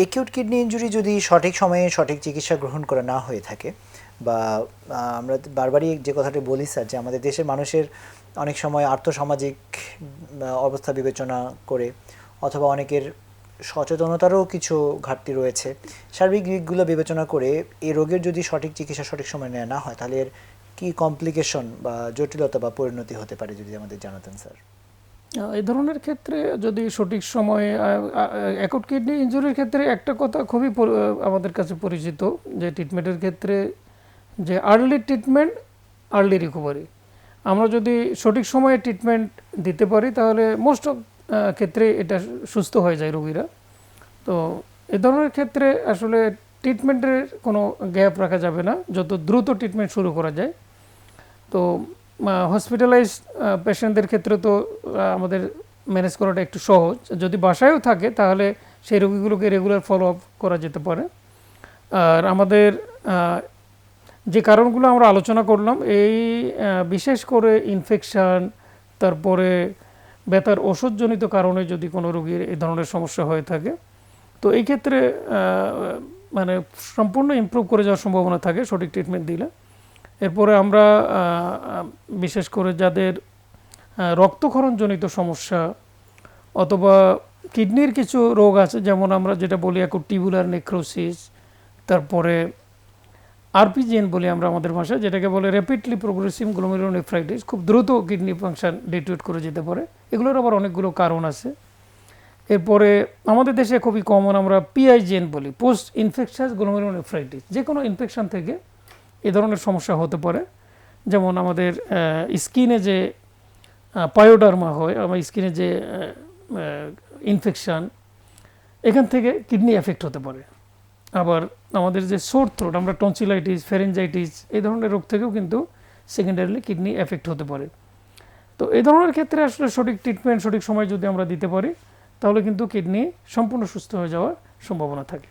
Acute kidney injury যদি সঠিক সময়ে সঠিক চিকিৎসা গ্রহণ করা না হয়ে থাকে বা আমরা বারবারই যে কথাটি বলি স্যার, যে আমাদের দেশের মানুষের অনেক সময় আর্থসামাজিক অবস্থা বিবেচনা করে অথবা অনেকের সচেতনতারও কিছু ঘাটতি রয়েছে, সার্বিক দিকগুলো বিবেচনা করে এই রোগের যদি সঠিক চিকিৎসা সঠিক সময় নেওয়া না হয়, তাহলে এর কী কমপ্লিকেশন বা জটিলতা বা পরিণতি হতে পারে যদি আমাদের জানাতেন স্যার? এই ধরনের ক্ষেত্রে যদি সঠিক সময়ে অ্যাকুট কিডনি ইঞ্জুরির ক্ষেত্রে একটা কথা খুবই আমাদের কাছে পরিচিত, যে ট্রিটমেন্টের ক্ষেত্রে যে আর্লি ট্রিটমেন্ট আর্লি রিকভারি আমরা যদি সঠিক সময়ে ট্রিটমেন্ট দিতে পারি, তাহলে মোস্ট অফ ক্ষেত্রে এটা সুস্থ হয়ে যায় রোগীরা। তো এ ধরনের ক্ষেত্রে আসলে ট্রিটমেন্টের কোনো গ্যাপ রাখা যাবে না, যত দ্রুত ট্রিটমেন্ট শুরু করা যায়। তো হসপিটালাইজ পেশেন্টদের ক্ষেত্রে তো আমাদের ম্যানেজ করাটা একটু সহজ। যদি বাসায়ও থাকে, তাহলে সেই রোগীগুলোকে রেগুলার ফলো আপ করা যেতে পারে। আর আমাদের যে কারণগুলো আমরা আলোচনা করলাম, এই বিশেষ করে ইনফেকশান তারপরে ব্যথার ওষুধজনিত কারণে যদি কোনো রোগীর এই ধরনের সমস্যা হয়ে থাকে, তো এই ক্ষেত্রে মানে সম্পূর্ণ ইমপ্রুভ করে যাওয়ার সম্ভাবনা থাকে সঠিক ট্রিটমেন্ট দিলে। এরপরে আমরা বিশেষ করে যাদের রক্তক্ষরণজনিত সমস্যা অথবা কিডনির কিছু রোগ আছে, যেমন আমরা যেটা বলি এখন টিবুলার নেক্রোসিস, তারপরে আরপিজিএন বলি আমরা আমাদের ভাষায়, যেটাকে বলে র্যাপিডলি প্রোগ্রেসিভ গ্লোমেরোনেফ্রাইটিস খুব দ্রুত কিডনি ফাংশন ডিটুয়েট করে যেতে পারে। এগুলোর আবার অনেকগুলো কারণ আছে। এরপরে আমাদের দেশে খুবই কমন আমরা পিআইজিএন বলি পোস্ট ইনফেকশাস গ্লোমেরোনেফ্রাইটিস যে কোনো ইনফেকশান থেকে এ ধরনের সমস্যা হতে পারে। যেমন আমাদের স্কিনে যে পায়োডার্মা হয় আমার স্কিনে যে ইনফেকশান এখান থেকে কিডনি এফেক্ট হতে পারে। আবার আমাদের যে সোর থ্রোট আমরা টনসিলাইটিস ফেরেঞ্জাইটিস এই ধরনের রোগ থেকেও কিন্তু সেকেন্ডারিলি কিডনি এফেক্ট হতে পারে। তো এই ধরনের ক্ষেত্রে আসলে সঠিক ট্রিটমেন্ট সঠিক সময় যদি আমরা দিতে পারি, তাহলে কিন্তু কিডনি সম্পূর্ণ সুস্থ হয়ে যাওয়ার সম্ভাবনা থাকে।